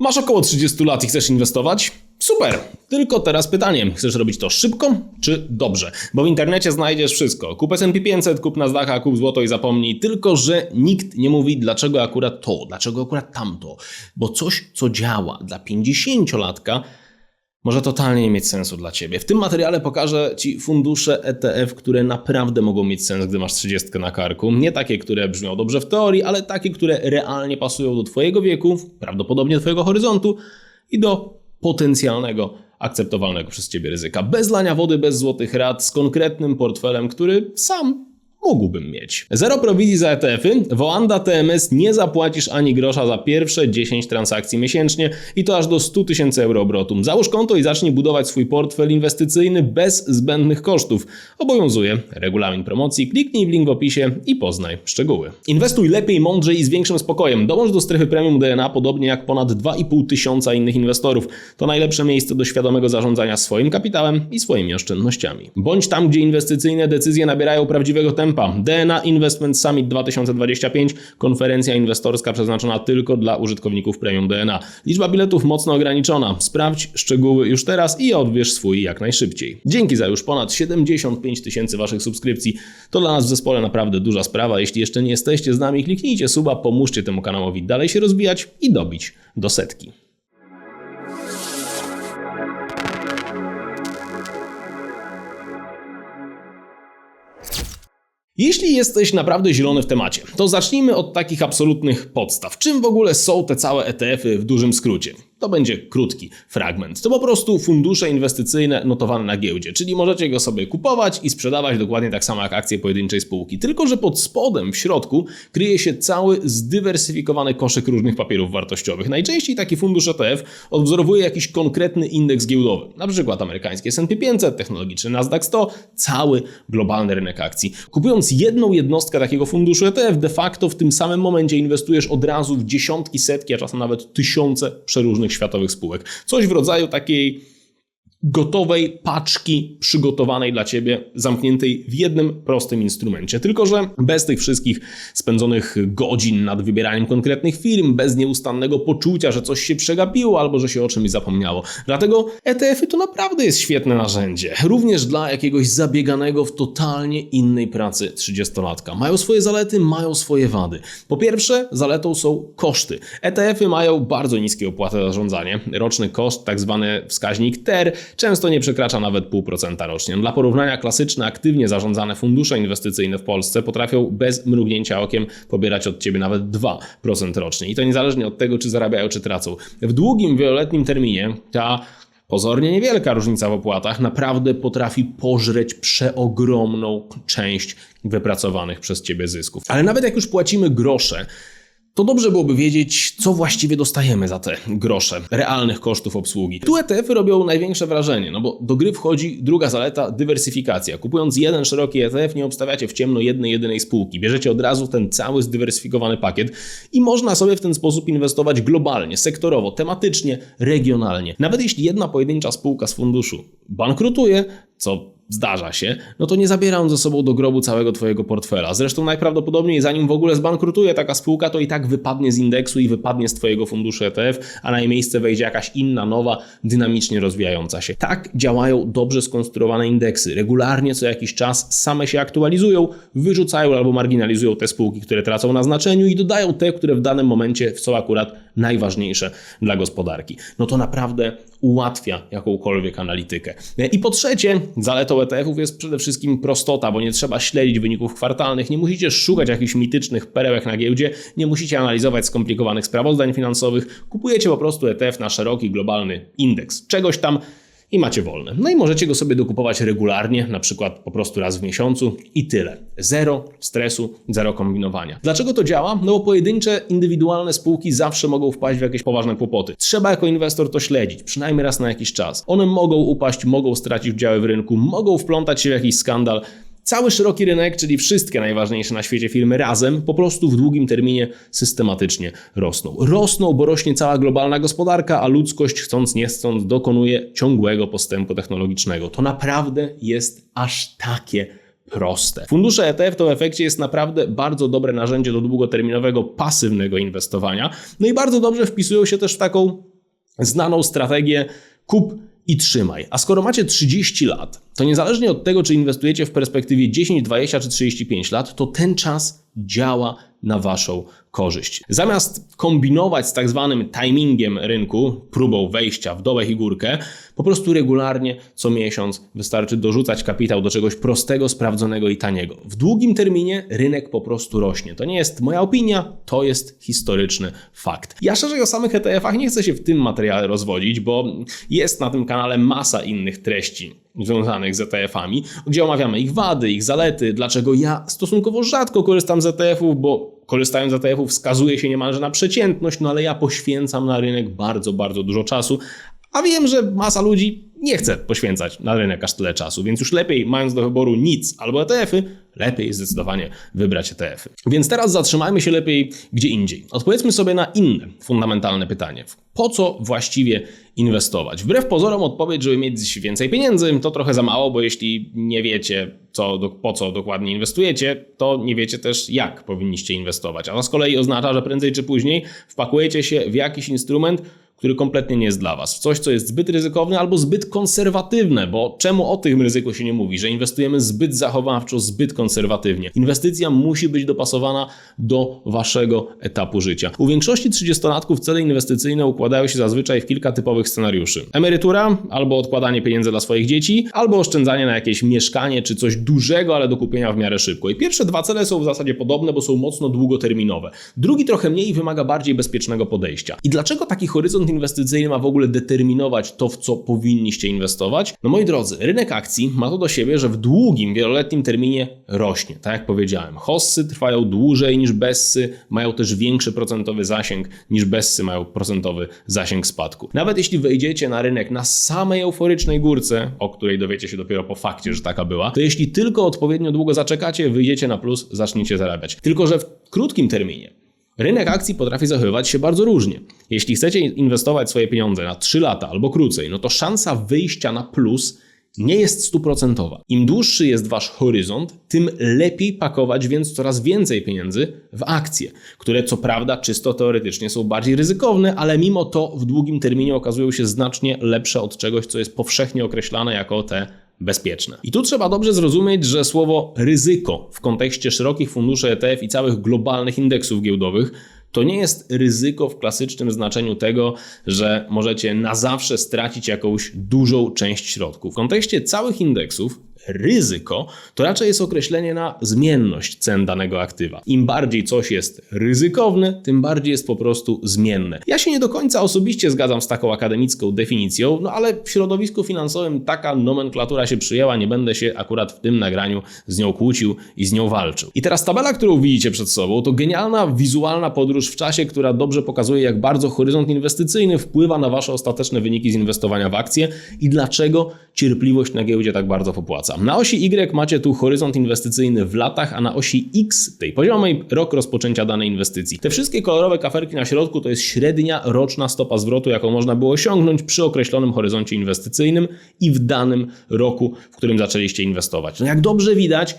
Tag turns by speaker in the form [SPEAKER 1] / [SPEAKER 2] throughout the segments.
[SPEAKER 1] Masz około 30 lat i chcesz inwestować? Super! Tylko teraz pytanie, chcesz robić to szybko czy dobrze? Bo w internecie znajdziesz wszystko. Kup S&P 500, kup Nasdaqa, kup złoto i zapomnij. Tylko, że nikt nie mówi dlaczego akurat to, dlaczego akurat tamto. Bo coś, co działa dla 50-latka, może totalnie nie mieć sensu dla Ciebie. W tym materiale pokażę Ci fundusze ETF, które naprawdę mogą mieć sens, gdy masz 30 na karku. Nie takie, które brzmią dobrze w teorii, ale takie, które realnie pasują do Twojego wieku, prawdopodobnie Twojego horyzontu i do potencjalnego, akceptowalnego przez Ciebie ryzyka. Bez lania wody, bez złotych rad, z konkretnym portfelem, który sam mógłbym mieć. Zero prowizji za ETF-y. Oanda TMS nie zapłacisz ani grosza za pierwsze 10 transakcji miesięcznie i to aż do 100 tysięcy euro obrotu. Załóż konto i zacznij budować swój portfel inwestycyjny bez zbędnych kosztów. Obowiązuje regulamin promocji. Kliknij w link w opisie i poznaj szczegóły. Inwestuj lepiej, mądrzej i z większym spokojem. Dołącz do strefy premium DNA, podobnie jak ponad 2,5 tysiąca innych inwestorów. To najlepsze miejsce do świadomego zarządzania swoim kapitałem i swoimi oszczędnościami. Bądź tam, gdzie inwestycyjne decyzje nabierają prawdziwego tempa DNA Investment Summit 2025, konferencja inwestorska przeznaczona tylko dla użytkowników premium DNA. Liczba biletów mocno ograniczona. Sprawdź szczegóły już teraz i odbierz swój jak najszybciej. Dzięki za już ponad 75 tysięcy Waszych subskrypcji. To dla nas w zespole naprawdę duża sprawa. Jeśli jeszcze nie jesteście z nami, kliknijcie suba, pomóżcie temu kanałowi dalej się rozwijać i dobić do setki. Jeśli jesteś naprawdę zielony w temacie, to zacznijmy od takich absolutnych podstaw. Czym w ogóle są te całe ETF-y w dużym skrócie? To będzie krótki fragment. To po prostu fundusze inwestycyjne notowane na giełdzie, czyli możecie go sobie kupować i sprzedawać dokładnie tak samo jak akcje pojedynczej spółki. Tylko, że pod spodem w środku kryje się cały zdywersyfikowany koszyk różnych papierów wartościowych. Najczęściej taki fundusz ETF odwzorowuje jakiś konkretny indeks giełdowy, na przykład amerykański S&P 500, technologiczny Nasdaq 100, cały globalny rynek akcji. Kupując jedną jednostkę takiego funduszu ETF, de facto w tym samym momencie inwestujesz od razu w dziesiątki, setki, a czasem nawet tysiące przeróżnych światowych spółek. Coś w rodzaju takiej gotowej paczki przygotowanej dla Ciebie, zamkniętej w jednym prostym instrumencie. Tylko, że bez tych wszystkich spędzonych godzin nad wybieraniem konkretnych firm, bez nieustannego poczucia, że coś się przegapiło albo że się o czymś zapomniało. Dlatego ETF-y to naprawdę jest świetne narzędzie. Również dla jakiegoś zabieganego w totalnie innej pracy 30-latka. Mają swoje zalety, mają swoje wady. Po pierwsze, zaletą są koszty. ETF-y mają bardzo niskie opłaty za zarządzanie. Roczny koszt, tak zwany wskaźnik TER, często nie przekracza nawet 0,5% rocznie. Dla porównania klasyczne, aktywnie zarządzane fundusze inwestycyjne w Polsce potrafią bez mrugnięcia okiem pobierać od Ciebie nawet 2% rocznie. I to niezależnie od tego, czy zarabiają, czy tracą. W długim, wieloletnim terminie ta pozornie niewielka różnica w opłatach naprawdę potrafi pożreć przeogromną część wypracowanych przez Ciebie zysków. Ale nawet jak już płacimy grosze, to dobrze byłoby wiedzieć, co właściwie dostajemy za te grosze realnych kosztów obsługi. Tu ETF-y robią największe wrażenie, no bo do gry wchodzi druga zaleta dywersyfikacja. Kupując jeden szeroki ETF, nie obstawiacie w ciemno jednej, jedynej spółki. Bierzecie od razu ten cały zdywersyfikowany pakiet i można sobie w ten sposób inwestować globalnie, sektorowo, tematycznie, regionalnie. Nawet jeśli jedna pojedyncza spółka z funduszu bankrutuje, co zdarza się, no to nie zabiera on ze sobą do grobu całego Twojego portfela. Zresztą najprawdopodobniej zanim w ogóle zbankrutuje taka spółka, to i tak wypadnie z indeksu i wypadnie z Twojego funduszu ETF, a na jej miejsce wejdzie jakaś inna, nowa, dynamicznie rozwijająca się. Tak działają dobrze skonstruowane indeksy. Regularnie co jakiś czas same się aktualizują, wyrzucają albo marginalizują te spółki, które tracą na znaczeniu i dodają te, które w danym momencie są akurat najważniejsze dla gospodarki. No to naprawdę ułatwia jakąkolwiek analitykę. I po trzecie, zaletą ETF-ów jest przede wszystkim prostota, bo nie trzeba śledzić wyników kwartalnych, nie musicie szukać jakichś mitycznych perełek na giełdzie, nie musicie analizować skomplikowanych sprawozdań finansowych, kupujecie po prostu ETF na szeroki globalny indeks. Czegoś tam i macie wolne. No i możecie go sobie dokupować regularnie, na przykład po prostu raz w miesiącu i tyle. Zero stresu, zero kombinowania. Dlaczego to działa? No bo pojedyncze, indywidualne spółki zawsze mogą wpaść w jakieś poważne kłopoty. Trzeba jako inwestor to śledzić, przynajmniej raz na jakiś czas. One mogą upaść, mogą stracić udziały w rynku, mogą wplątać się w jakiś skandal, Cały szeroki rynek, czyli wszystkie najważniejsze na świecie firmy razem, po prostu w długim terminie systematycznie rosną. Rosną, bo rośnie cała globalna gospodarka, a ludzkość chcąc nie chcąc dokonuje ciągłego postępu technologicznego. To naprawdę jest aż takie proste. Fundusze ETF to w efekcie jest naprawdę bardzo dobre narzędzie do długoterminowego, pasywnego inwestowania. No i bardzo dobrze wpisują się też w taką znaną strategię kup i trzymaj. A skoro macie 30 lat, to niezależnie od tego, czy inwestujecie w perspektywie 10, 20 czy 35 lat, to ten czas działa na waszą korzyść. Zamiast kombinować z tak zwanym timingiem rynku, próbą wejścia w dołek i górkę, po prostu regularnie co miesiąc wystarczy dorzucać kapitał do czegoś prostego, sprawdzonego i taniego. W długim terminie rynek po prostu rośnie. To nie jest moja opinia, to jest historyczny fakt. Ja szerzej o samych ETF-ach nie chcę się w tym materiale rozwodzić, bo jest na tym kanale masa innych treści związanych z ETF-ami, gdzie omawiamy ich wady, ich zalety, dlaczego ja stosunkowo rzadko korzystam z ETF-ów, bo korzystając z ETF-ów wskazuje się niemalże na przeciętność, no ale ja poświęcam na rynek bardzo, bardzo dużo czasu, a wiem, że masa ludzi nie chce poświęcać na rynek aż tyle czasu, więc już lepiej, mając do wyboru nic albo ETF-y, lepiej zdecydowanie wybrać ETF-y. Więc teraz zatrzymajmy się lepiej gdzie indziej. Odpowiedzmy sobie na inne fundamentalne pytanie. Po co właściwie inwestować? Wbrew pozorom odpowiedź, żeby mieć więcej pieniędzy, to trochę za mało, bo jeśli nie wiecie, co, po co dokładnie inwestujecie, to nie wiecie też, jak powinniście inwestować. A to z kolei oznacza, że prędzej czy później wpakujecie się w jakiś instrument, który kompletnie nie jest dla Was. Coś, co jest zbyt ryzykowne albo zbyt konserwatywne, bo czemu o tym ryzyku się nie mówi? Że inwestujemy zbyt zachowawczo, zbyt konserwatywnie. Inwestycja musi być dopasowana do Waszego etapu życia. U większości 30-latków cele inwestycyjne układają się zazwyczaj w kilka typowych scenariuszy. Emerytura, albo odkładanie pieniędzy dla swoich dzieci, albo oszczędzanie na jakieś mieszkanie czy coś dużego, ale do kupienia w miarę szybko. I pierwsze dwa cele są w zasadzie podobne, bo są mocno długoterminowe. Drugi trochę mniej wymaga bardziej bezpiecznego podejścia. I dlaczego taki horyzont inwestycyjny ma w ogóle determinować to, w co powinniście inwestować? No moi drodzy, rynek akcji ma to do siebie, że w długim, wieloletnim terminie rośnie. Tak jak powiedziałem, hossy trwają dłużej niż bessy, mają też większy procentowy zasięg niż bessy mają procentowy zasięg spadku. Nawet jeśli wejdziecie na rynek na samej euforycznej górce, o której dowiecie się dopiero po fakcie, że taka była, to jeśli tylko odpowiednio długo zaczekacie, wyjdziecie na plus, zaczniecie zarabiać. Tylko, że w krótkim terminie Rynek akcji potrafi zachowywać się bardzo różnie. Jeśli chcecie inwestować swoje pieniądze na 3 lata albo krócej, no to szansa wyjścia na plus nie jest stuprocentowa. Im dłuższy jest wasz horyzont, tym lepiej pakować więc coraz więcej pieniędzy w akcje, które co prawda czysto teoretycznie są bardziej ryzykowne, ale mimo to w długim terminie okazują się znacznie lepsze od czegoś, co jest powszechnie określane jako te bezpieczne. I tu trzeba dobrze zrozumieć, że słowo ryzyko w kontekście szerokich funduszy ETF i całych globalnych indeksów giełdowych to nie jest ryzyko w klasycznym znaczeniu tego, że możecie na zawsze stracić jakąś dużą część środków. W kontekście całych indeksów ryzyko to raczej jest określenie na zmienność cen danego aktywa. Im bardziej coś jest ryzykowne, tym bardziej jest po prostu zmienne. Ja się nie do końca osobiście zgadzam z taką akademicką definicją, no ale w środowisku finansowym taka nomenklatura się przyjęła, nie będę się akurat w tym nagraniu z nią kłócił i z nią walczył. I teraz tabela, którą widzicie przed sobą, to genialna wizualna podróż w czasie, która dobrze pokazuje, jak bardzo horyzont inwestycyjny wpływa na wasze ostateczne wyniki z inwestowania w akcje i dlaczego cierpliwość na giełdzie tak bardzo popłaca. Na osi Y macie tu horyzont inwestycyjny w latach, a na osi X, tej poziomej, rok rozpoczęcia danej inwestycji. Te wszystkie kolorowe kaferki na środku to jest średnia roczna stopa zwrotu, jaką można było osiągnąć przy określonym horyzoncie inwestycyjnym i w danym roku, w którym zaczęliście inwestować. No jak dobrze widać,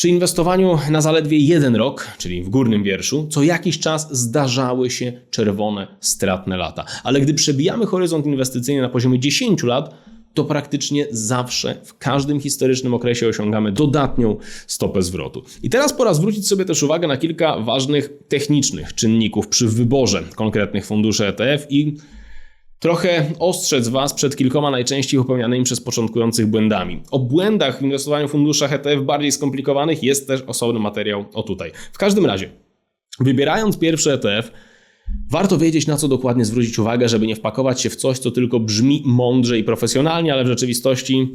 [SPEAKER 1] przy inwestowaniu na zaledwie jeden rok, czyli w górnym wierszu, co jakiś czas zdarzały się czerwone, stratne lata. Ale gdy przebijamy horyzont inwestycyjny na poziomie 10 lat, to praktycznie zawsze w każdym historycznym okresie osiągamy dodatnią stopę zwrotu. I teraz pora zwrócić sobie też uwagę na kilka ważnych technicznych czynników przy wyborze konkretnych funduszy ETF i trochę ostrzec Was przed kilkoma najczęściej popełnianymi przez początkujących błędami. O błędach w inwestowaniu w funduszach ETF bardziej skomplikowanych jest też osobny materiał o tutaj. W każdym razie, wybierając pierwszy ETF, Warto wiedzieć, na co dokładnie zwrócić uwagę, żeby nie wpakować się w coś, co tylko brzmi mądrze i profesjonalnie, ale w rzeczywistości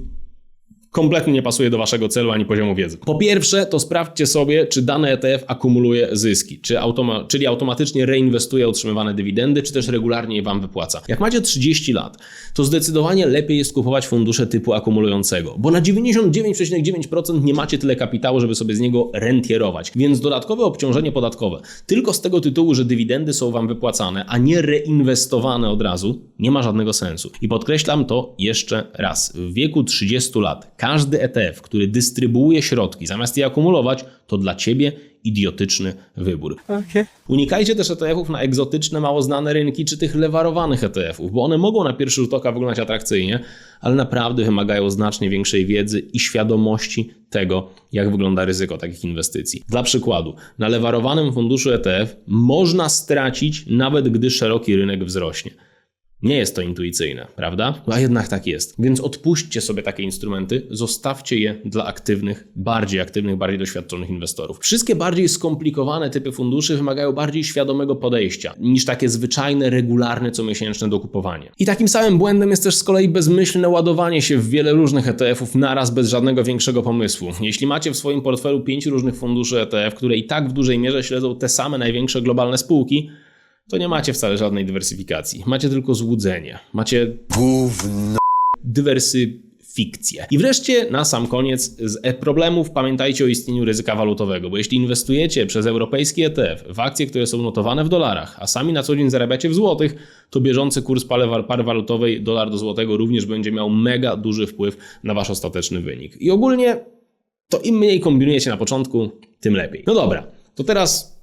[SPEAKER 1] kompletnie nie pasuje do waszego celu ani poziomu wiedzy. Po pierwsze, to sprawdźcie sobie, czy dany ETF akumuluje zyski, czy automa czyli automatycznie reinwestuje otrzymywane dywidendy, czy też regularnie je wam wypłaca. Jak macie 30 lat, to zdecydowanie lepiej jest kupować fundusze typu akumulującego, bo na 99,9% nie macie tyle kapitału, żeby sobie z niego rentierować, więc dodatkowe obciążenie podatkowe tylko z tego tytułu, że dywidendy są wam wypłacane, a nie reinwestowane od razu, nie ma żadnego sensu. I podkreślam to jeszcze raz. W wieku 30 lat Każdy ETF, który dystrybuuje środki zamiast je akumulować, to dla ciebie idiotyczny wybór.
[SPEAKER 2] Okay.
[SPEAKER 1] Unikajcie też ETF-ów na egzotyczne, mało znane rynki, czy tych lewarowanych ETF-ów, bo one mogą na pierwszy rzut oka wyglądać atrakcyjnie, ale naprawdę wymagają znacznie większej wiedzy i świadomości tego, jak wygląda ryzyko takich inwestycji. Dla przykładu, na lewarowanym funduszu ETF można stracić, nawet gdy szeroki rynek wzrośnie. Nie jest to intuicyjne, prawda? A jednak tak jest. Więc odpuśćcie sobie takie instrumenty, zostawcie je dla aktywnych, bardziej aktywnych, bardziej doświadczonych inwestorów. Wszystkie bardziej skomplikowane typy funduszy wymagają bardziej świadomego podejścia niż takie zwyczajne, regularne, comiesięczne dokupowanie. I takim samym błędem jest też z kolei bezmyślne ładowanie się w wiele różnych ETF-ów naraz bez żadnego większego pomysłu. Jeśli macie w swoim portfelu pięć różnych funduszy ETF, które i tak w dużej mierze śledzą te same największe globalne spółki, to nie macie wcale żadnej dywersyfikacji. Macie tylko złudzenie. Macie
[SPEAKER 2] Gówno.
[SPEAKER 1] dywersyfikcję. I wreszcie na sam koniec z e- problemów pamiętajcie o istnieniu ryzyka walutowego, bo jeśli inwestujecie przez europejski ETF w akcje, które są notowane w dolarach, a sami na co dzień zarabiacie w złotych, to bieżący kurs pary walutowej dolar do złotego również będzie miał mega duży wpływ na wasz ostateczny wynik. I ogólnie to im mniej kombinujecie na początku, tym lepiej. No dobra, to teraz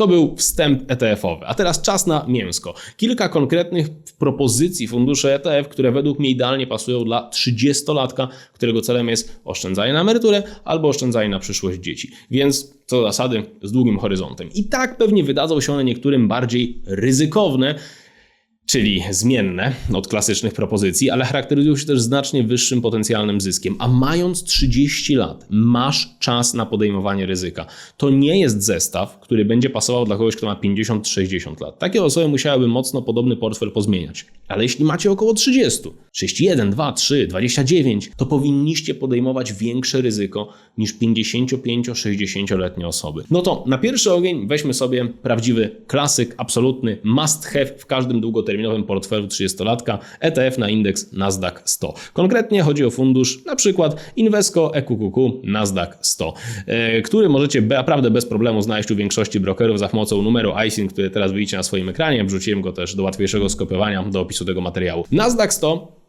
[SPEAKER 1] to był wstęp ETF-owy, a teraz czas na mięsko. Kilka konkretnych propozycji funduszy ETF, które według mnie idealnie pasują dla 30-latka, którego celem jest oszczędzanie na emeryturę albo oszczędzanie na przyszłość dzieci. Więc co do zasady z długim horyzontem. I tak pewnie wydadzą się one niektórym bardziej ryzykowne, czyli zmienne od klasycznych propozycji, ale charakteryzują się też znacznie wyższym potencjalnym zyskiem. A mając 30 lat, masz czas na podejmowanie ryzyka. To nie jest zestaw, który będzie pasował dla kogoś, kto ma 50-60 lat. Takie osoby musiałyby mocno podobny portfel pozmieniać. Ale jeśli macie około 30, 31, 2, 3, 29, to powinniście podejmować większe ryzyko niż 55-60-letnie osoby. No to na pierwszy ogień weźmy sobie prawdziwy klasyk, absolutny must have w każdym długoterminowym portfelu 30-latka ETF na indeks Nasdaq 100. Konkretnie chodzi o fundusz na przykład Invesco EQQQ Nasdaq 100, e, który możecie naprawdę bez problemu znaleźć u większości brokerów za pomocą numeru ISIN, który teraz widzicie na swoim ekranie. Wrzuciłem go też do łatwiejszego skopiowania do opisu tego materiału. Nasdaq 100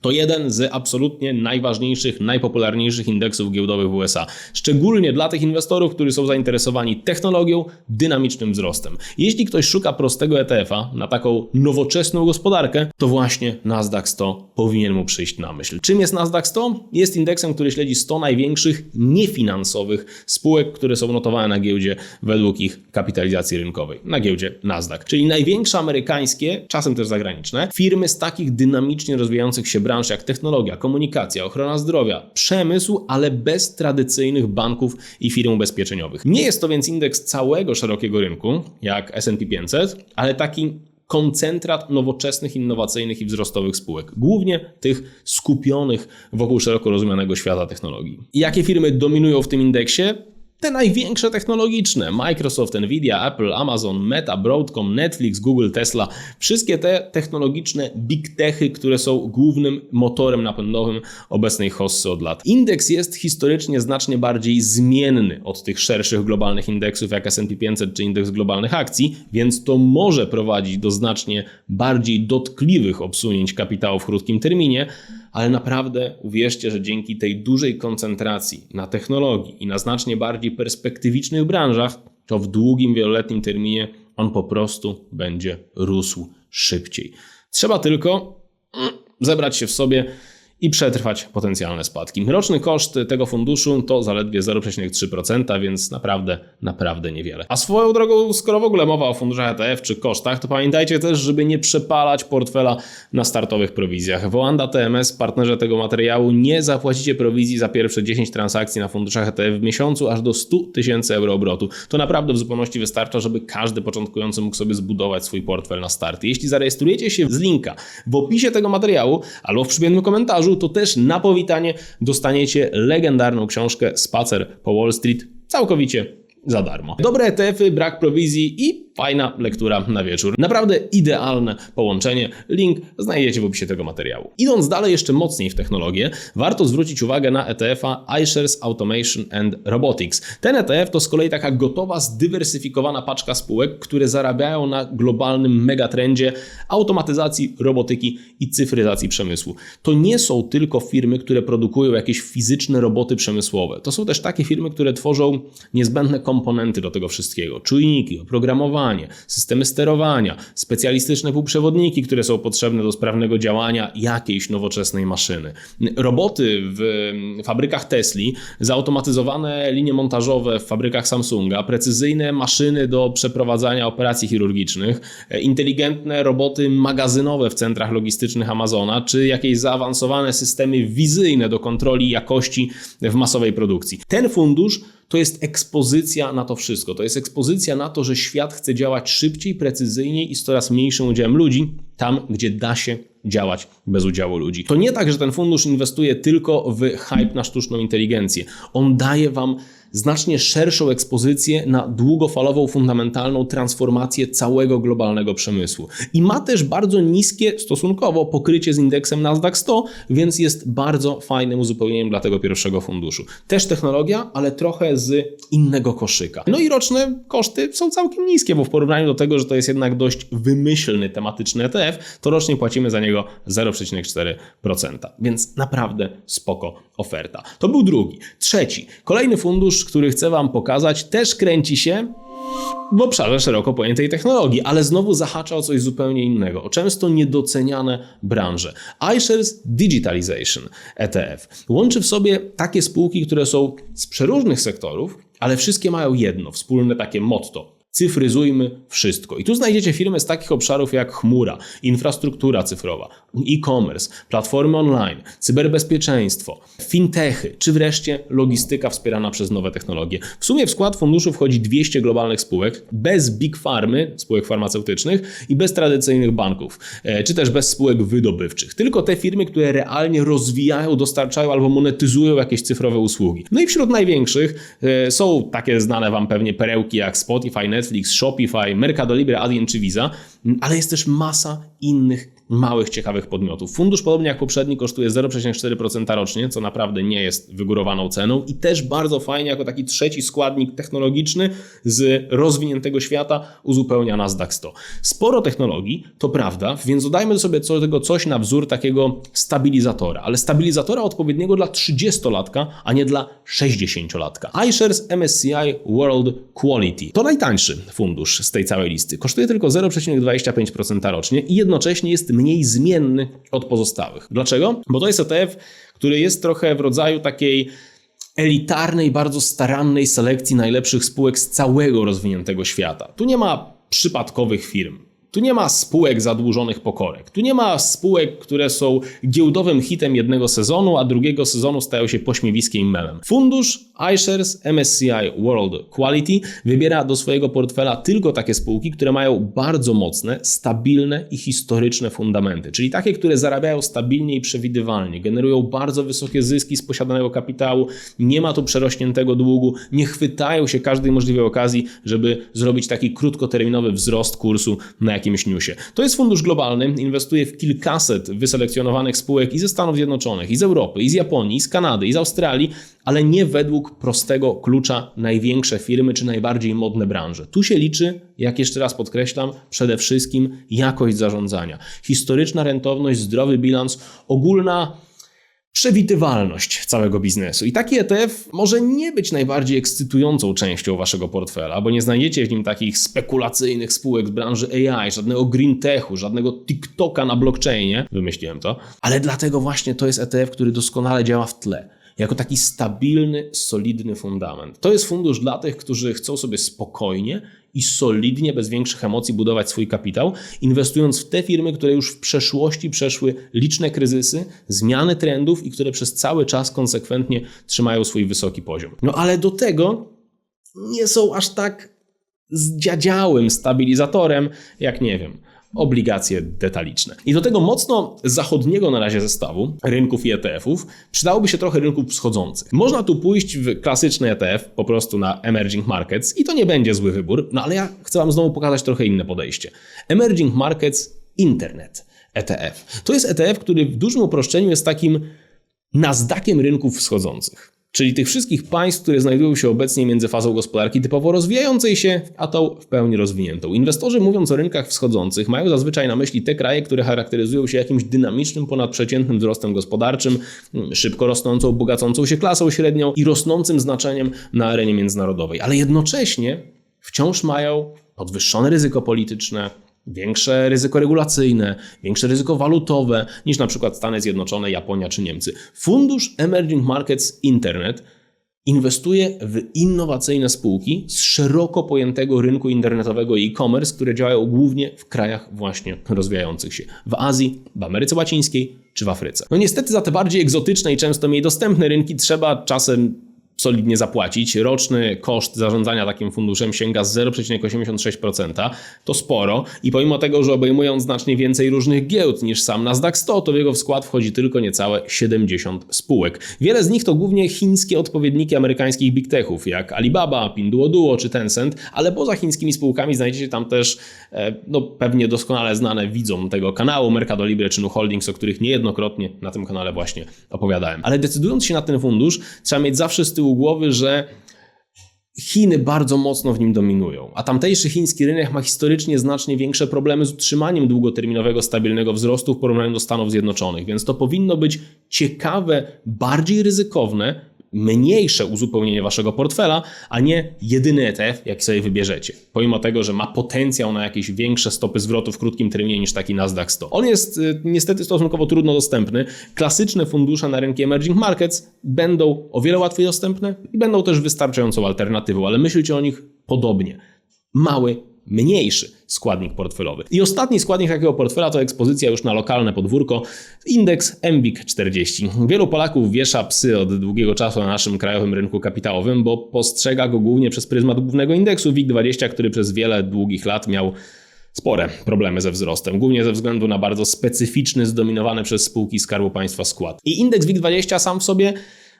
[SPEAKER 1] to jeden z absolutnie najważniejszych, najpopularniejszych indeksów giełdowych w USA. Szczególnie dla tych inwestorów, którzy są zainteresowani technologią, dynamicznym wzrostem. Jeśli ktoś szuka prostego ETF-a na taką nowoczesną gospodarkę, to właśnie Nasdaq 100 powinien mu przyjść na myśl. Czym jest Nasdaq 100? Jest indeksem, który śledzi 100 największych niefinansowych spółek, które są notowane na giełdzie według ich kapitalizacji rynkowej, na giełdzie Nasdaq. Czyli największe amerykańskie, czasem też zagraniczne, firmy z takich dynamicznie rozwijających się branż jak technologia, komunikacja, ochrona zdrowia, przemysł, ale bez tradycyjnych banków i firm ubezpieczeniowych. Nie jest to więc indeks całego szerokiego rynku, jak S&P 500, ale taki koncentrat nowoczesnych, innowacyjnych i wzrostowych spółek, głównie tych skupionych wokół szeroko rozumianego świata technologii. Jakie firmy dominują w tym indeksie? Te największe technologiczne: Microsoft, Nvidia, Apple, Amazon, Meta, Broadcom, Netflix, Google, Tesla. Wszystkie te technologiczne big techy, które są głównym motorem napędowym obecnej hossy od lat. Indeks jest historycznie znacznie bardziej zmienny od tych szerszych globalnych indeksów jak S&P 500 czy indeks globalnych akcji, więc to może prowadzić do znacznie bardziej dotkliwych obsunięć kapitału w krótkim terminie, ale naprawdę uwierzcie, że dzięki tej dużej koncentracji na technologii i na znacznie bardziej perspektywicznych branżach, to w długim, wieloletnim terminie on po prostu będzie rósł szybciej. Trzeba tylko mm, zebrać się w sobie i przetrwać potencjalne spadki. Roczny koszt tego funduszu to zaledwie 0,3%, więc naprawdę, naprawdę niewiele. A swoją drogą, skoro w ogóle mowa o funduszach ETF czy kosztach, to pamiętajcie też, żeby nie przepalać portfela na startowych prowizjach. W Oanda TMS, partnerze tego materiału, nie zapłacicie prowizji za pierwsze 10 transakcji na funduszach ETF w miesiącu aż do 100 tysięcy euro obrotu. To naprawdę w zupełności wystarcza, żeby każdy początkujący mógł sobie zbudować swój portfel na start. Jeśli zarejestrujecie się z linka w opisie tego materiału albo w przypiętym komentarzu, to też na powitanie dostaniecie legendarną książkę Spacer po Wall Street całkowicie za darmo. Dobre ETF-y, brak prowizji i Fajna lektura na wieczór. Naprawdę idealne połączenie. Link znajdziecie w opisie tego materiału. Idąc dalej jeszcze mocniej w technologię, warto zwrócić uwagę na ETF-a iShares Automation and Robotics. Ten ETF to z kolei taka gotowa, zdywersyfikowana paczka spółek, które zarabiają na globalnym megatrendzie automatyzacji, robotyki i cyfryzacji przemysłu. To nie są tylko firmy, które produkują jakieś fizyczne roboty przemysłowe. To są też takie firmy, które tworzą niezbędne komponenty do tego wszystkiego. Czujniki, oprogramowanie, systemy sterowania, specjalistyczne półprzewodniki, które są potrzebne do sprawnego działania jakiejś nowoczesnej maszyny. Roboty w fabrykach Tesli, zautomatyzowane linie montażowe w fabrykach Samsunga, precyzyjne maszyny do przeprowadzania operacji chirurgicznych, inteligentne roboty magazynowe w centrach logistycznych Amazona, czy jakieś zaawansowane systemy wizyjne do kontroli jakości w masowej produkcji. Ten fundusz to jest ekspozycja na to wszystko. To jest ekspozycja na to, że świat chce działać szybciej, precyzyjniej i z coraz mniejszym udziałem ludzi, tam gdzie da się działać bez udziału ludzi. To nie tak, że ten fundusz inwestuje tylko w hype na sztuczną inteligencję. On daje wam znacznie szerszą ekspozycję na długofalową, fundamentalną transformację całego globalnego przemysłu. I ma też bardzo niskie stosunkowo pokrycie z indeksem Nasdaq 100, więc jest bardzo fajnym uzupełnieniem dla tego pierwszego funduszu. Też technologia, ale trochę z innego koszyka. No i roczne koszty są całkiem niskie, bo w porównaniu do tego, że to jest jednak dość wymyślny tematyczny ETF, to rocznie płacimy za niego 0,4%. Więc naprawdę spoko oferta. To był drugi. Trzeci. Kolejny fundusz, który chcę Wam pokazać, też kręci się w obszarze szeroko pojętej technologii, ale znowu zahacza o coś zupełnie innego, o często niedoceniane branże. iShares Digitalization ETF łączy w sobie takie spółki, które są z przeróżnych sektorów, ale wszystkie mają jedno wspólne takie motto cyfryzujmy wszystko. I tu znajdziecie firmy z takich obszarów jak chmura, infrastruktura cyfrowa, e-commerce, platformy online, cyberbezpieczeństwo, fintechy, czy wreszcie logistyka wspierana przez nowe technologie. W sumie w skład funduszu wchodzi 200 globalnych spółek, bez big farmy, spółek farmaceutycznych i bez tradycyjnych banków, e, czy też bez spółek wydobywczych. Tylko te firmy, które realnie rozwijają, dostarczają albo monetyzują jakieś cyfrowe usługi. No i wśród największych e, są takie znane Wam pewnie perełki jak Spotify, Netflix, Netflix, Shopify, Mercado Libre, Adyen czy Visa, ale jest też masa innych małych, ciekawych podmiotów. Fundusz, podobnie jak poprzedni, kosztuje 0,4% rocznie, co naprawdę nie jest wygórowaną ceną i też bardzo fajnie, jako taki trzeci składnik technologiczny z rozwiniętego świata uzupełnia Nasdaq 100. Sporo technologii, to prawda, więc dodajmy sobie do tego coś na wzór takiego stabilizatora, ale stabilizatora odpowiedniego dla 30-latka, a nie dla 60-latka. iShares MSCI World Quality to najtańszy fundusz z tej całej listy. Kosztuje tylko 0,25% rocznie i jednocześnie jest mniej zmienny od pozostałych. Dlaczego? Bo to jest ETF, który jest trochę w rodzaju takiej elitarnej, bardzo starannej selekcji najlepszych spółek z całego rozwiniętego świata. Tu nie ma przypadkowych firm. Tu nie ma spółek zadłużonych pokorek. Tu nie ma spółek, które są giełdowym hitem jednego sezonu, a drugiego sezonu stają się pośmiewiskiem memem. Fundusz iShares MSCI World Quality wybiera do swojego portfela tylko takie spółki, które mają bardzo mocne, stabilne i historyczne fundamenty, czyli takie, które zarabiają stabilnie i przewidywalnie, generują bardzo wysokie zyski z posiadanego kapitału, nie ma tu przerośniętego długu, nie chwytają się każdej możliwej okazji, żeby zrobić taki krótkoterminowy wzrost kursu na jakimś newsie. To jest fundusz globalny, inwestuje w kilkaset wyselekcjonowanych spółek i ze Stanów Zjednoczonych, i z Europy, i z Japonii, i z Kanady, i z Australii, ale nie według prostego klucza największe firmy czy najbardziej modne branże. Tu się liczy, jak jeszcze raz podkreślam, przede wszystkim jakość zarządzania, historyczna rentowność, zdrowy bilans, ogólna przewidywalność całego biznesu. I taki ETF może nie być najbardziej ekscytującą częścią waszego portfela, bo nie znajdziecie w nim takich spekulacyjnych spółek z branży AI, żadnego green techu, żadnego TikToka na blockchainie, wymyśliłem to, ale dlatego właśnie to jest ETF, który doskonale działa w tle jako taki stabilny, solidny fundament. To jest fundusz dla tych, którzy chcą sobie spokojnie i solidnie, bez większych emocji budować swój kapitał, inwestując w te firmy, które już w przeszłości przeszły liczne kryzysy, zmiany trendów i które przez cały czas konsekwentnie trzymają swój wysoki poziom. No ale do tego nie są aż tak zdziadziałym stabilizatorem, jak nie wiem, obligacje detaliczne. I do tego mocno zachodniego na razie zestawu rynków i ETF-ów przydałoby się trochę rynków wschodzących. Można tu pójść w klasyczny ETF, po prostu na emerging markets i to nie będzie zły wybór, no ale ja chcę Wam znowu pokazać trochę inne podejście. Emerging markets internet ETF. To jest ETF, który w dużym uproszczeniu jest takim Nasdaqiem rynków wschodzących czyli tych wszystkich państw, które znajdują się obecnie między fazą gospodarki typowo rozwijającej się, a tą w pełni rozwiniętą. Inwestorzy mówiąc o rynkach wschodzących mają zazwyczaj na myśli te kraje, które charakteryzują się jakimś dynamicznym, ponadprzeciętnym wzrostem gospodarczym, szybko rosnącą, bogacącą się klasą średnią i rosnącym znaczeniem na arenie międzynarodowej, ale jednocześnie wciąż mają podwyższone ryzyko polityczne, większe ryzyko regulacyjne, większe ryzyko walutowe niż na przykład Stany Zjednoczone, Japonia czy Niemcy. Fundusz Emerging Markets Internet inwestuje w innowacyjne spółki z szeroko pojętego rynku internetowego i e-commerce, które działają głównie w krajach właśnie rozwijających się. W Azji, w Ameryce Łacińskiej czy w Afryce. No niestety za te bardziej egzotyczne i często mniej dostępne rynki trzeba czasem solidnie zapłacić. Roczny koszt zarządzania takim funduszem sięga 0,86%. To sporo i pomimo tego, że obejmują znacznie więcej różnych giełd niż sam Nasdaq 100, to w jego skład wchodzi tylko niecałe 70 spółek. Wiele z nich to głównie chińskie odpowiedniki amerykańskich big techów, jak Alibaba, Pinduoduo czy Tencent, ale poza chińskimi spółkami znajdziecie tam też e, no, pewnie doskonale znane widzom tego kanału Mercado Libre czy Nu Holdings, o których niejednokrotnie na tym kanale właśnie opowiadałem. Ale decydując się na ten fundusz, trzeba mieć zawsze z tyłu głowy, że Chiny bardzo mocno w nim dominują, a tamtejszy chiński rynek ma historycznie znacznie większe problemy z utrzymaniem długoterminowego, stabilnego wzrostu w porównaniu do Stanów Zjednoczonych, więc to powinno być ciekawe, bardziej ryzykowne, mniejsze uzupełnienie waszego portfela, a nie jedyny ETF, jaki sobie wybierzecie. Pomimo tego, że ma potencjał na jakieś większe stopy zwrotu w krótkim terminie niż taki Nasdaq 100. On jest y, niestety stosunkowo trudno dostępny. Klasyczne fundusze na rynku emerging markets będą o wiele łatwiej dostępne i będą też wystarczającą alternatywą, ale myślcie o nich podobnie. Mały, mniejszy składnik portfelowy. I ostatni składnik takiego portfela to ekspozycja już na lokalne podwórko, indeks MBIC 40. Wielu Polaków wiesza psy od długiego czasu na naszym krajowym rynku kapitałowym, bo postrzega go głównie przez pryzmat głównego indeksu WIG20, który przez wiele długich lat miał spore problemy ze wzrostem, głównie ze względu na bardzo specyficzny, zdominowany przez spółki Skarbu Państwa skład. I indeks WIG20 sam w sobie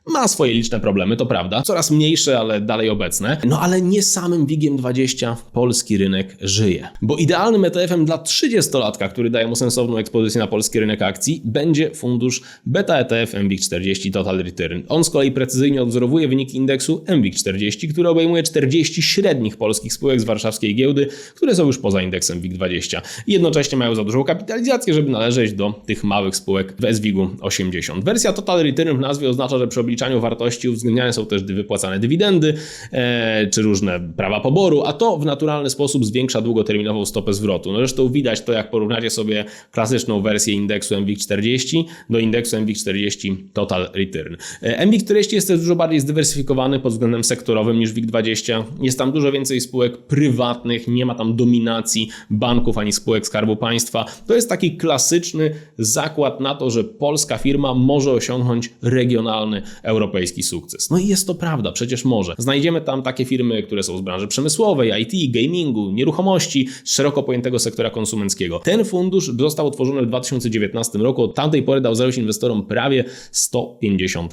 [SPEAKER 1] ma swoje liczne problemy, to prawda. Coraz mniejsze, ale dalej obecne. No ale nie samym WIGiem 20 polski rynek żyje. Bo idealnym ETF-em dla 30-latka, który daje mu sensowną ekspozycję na polski rynek akcji, będzie fundusz Beta ETF MWIG 40 Total Return. On z kolei precyzyjnie odwzorowuje wyniki indeksu MWIG 40, który obejmuje 40 średnich polskich spółek z warszawskiej giełdy, które są już poza indeksem WIG 20. I jednocześnie mają za dużą kapitalizację, żeby należeć do tych małych spółek w SWIG-u 80. Wersja Total Return w nazwie oznacza, że przy obliczaniu wartości uwzględniane są też wypłacane dywidendy e, czy różne prawa poboru, a to w naturalny sposób zwiększa długoterminową stopę zwrotu. No zresztą widać to, jak porównacie sobie klasyczną wersję indeksu MWIG40 do indeksu MWIG40 Total Return. E, MWIG40 jest też dużo bardziej zdywersyfikowany pod względem sektorowym niż WIG20. Jest tam dużo więcej spółek prywatnych, nie ma tam dominacji banków ani spółek Skarbu Państwa. To jest taki klasyczny zakład na to, że polska firma może osiągnąć regionalny europejski sukces. No i jest to prawda, przecież może. Znajdziemy tam takie firmy, które są z branży przemysłowej, IT, gamingu, nieruchomości, szeroko pojętego sektora konsumenckiego. Ten fundusz został utworzony w 2019 roku, od tamtej pory dał zarobić inwestorom prawie 150%.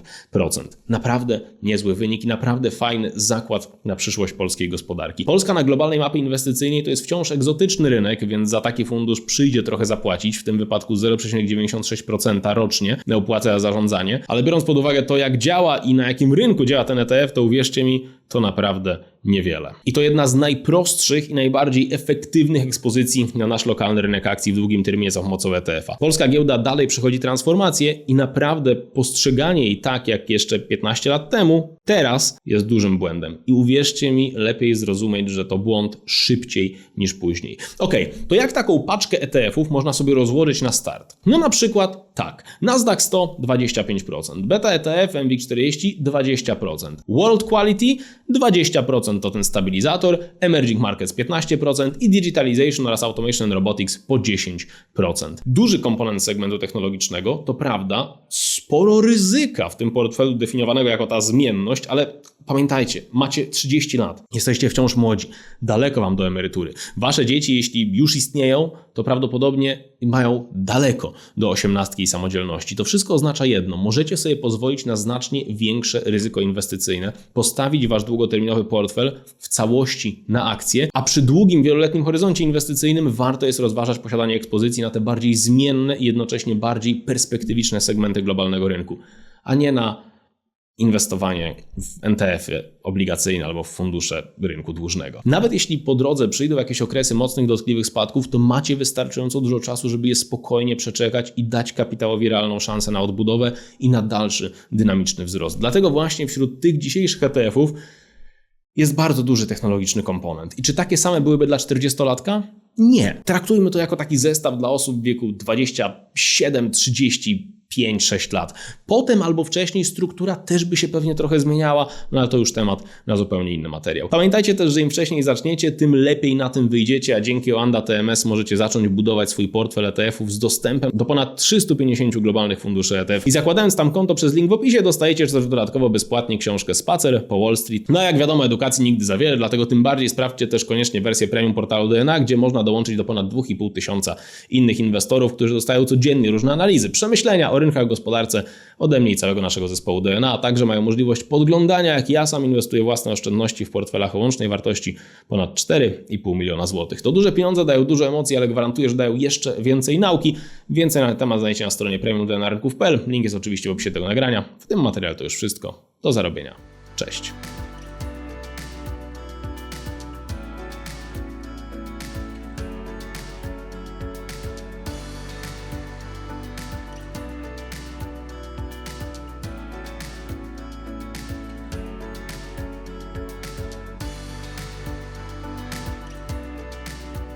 [SPEAKER 1] Naprawdę niezły wynik i naprawdę fajny zakład na przyszłość polskiej gospodarki. Polska na globalnej mapie inwestycyjnej to jest wciąż egzotyczny rynek, więc za taki fundusz przyjdzie trochę zapłacić, w tym wypadku 0,96% rocznie na opłatę za zarządzanie, ale biorąc pod uwagę to, jak działa i na jakim rynku działa ten ETF, to uwierzcie mi, to naprawdę niewiele. I to jedna z najprostszych i najbardziej efektywnych ekspozycji na nasz lokalny rynek akcji w długim terminie za pomocą ETF-a. Polska giełda dalej przechodzi transformację i naprawdę postrzeganie jej tak jak jeszcze 15 lat temu, teraz jest dużym błędem. I uwierzcie mi, lepiej zrozumieć, że to błąd szybciej niż później. Ok, to jak taką paczkę ETF-ów można sobie rozłożyć na start? No na przykład tak, Nasdaq 100 25%, Beta ETF MWIG40 20%, World Quality 20% to ten stabilizator, Emerging Markets 15% i Digitalization oraz Automation Robotics po 10%. Duży komponent segmentu technologicznego to prawda, sporo ryzyka w tym portfelu definiowanego jako ta zmienność, ale pamiętajcie, macie 30 lat, jesteście wciąż młodzi, daleko wam do emerytury. Wasze dzieci, jeśli już istnieją, to prawdopodobnie mają daleko do osiemnastki i samodzielności. To wszystko oznacza jedno: możecie sobie pozwolić na znacznie większe ryzyko inwestycyjne, postawić wasz długoterminowy portfel w całości na akcje, a przy długim, wieloletnim horyzoncie inwestycyjnym warto jest rozważać posiadanie ekspozycji na te bardziej zmienne i jednocześnie bardziej perspektywiczne segmenty globalnego rynku, a nie na inwestowanie w NTF-y obligacyjne albo w fundusze rynku dłużnego. Nawet jeśli po drodze przyjdą jakieś okresy mocnych, dotkliwych spadków, to macie wystarczająco dużo czasu, żeby je spokojnie przeczekać i dać kapitałowi realną szansę na odbudowę i na dalszy dynamiczny wzrost. Dlatego właśnie wśród tych dzisiejszych ETF-ów jest bardzo duży technologiczny komponent. I czy takie same byłyby dla 40-latka? Nie. Traktujmy to jako taki zestaw dla osób w wieku 27, 30, 5-6 lat. Potem albo wcześniej struktura też by się pewnie trochę zmieniała, no ale to już temat na zupełnie inny materiał. Pamiętajcie też, że im wcześniej zaczniecie, tym lepiej na tym wyjdziecie, a dzięki Oanda TMS możecie zacząć budować swój portfel ETF-ów z dostępem do ponad 350 globalnych funduszy ETF. I zakładając tam konto przez link w opisie, dostajecie też dodatkowo bezpłatnie książkę Spacer po Wall Street. No a jak wiadomo, edukacji nigdy za wiele, dlatego tym bardziej sprawdźcie też koniecznie wersję premium portalu DNA, gdzie można dołączyć do ponad 2,5 tysiąca innych inwestorów, którzy dostają codziennie różne analizy, przemyślenia o rynkach, gospodarce ode mnie i całego naszego zespołu DNA, a także mają możliwość podglądania, jak ja sam inwestuję własne oszczędności w portfelach o łącznej wartości ponad 4,5 miliona złotych. To duże pieniądze, dają dużo emocji, ale gwarantuję, że dają jeszcze więcej nauki. Więcej na ten temat znajdziecie na stronie premiumdnarynków.pl. Link jest oczywiście w opisie tego nagrania. W tym materiale to już wszystko. Do zarobienia. Cześć.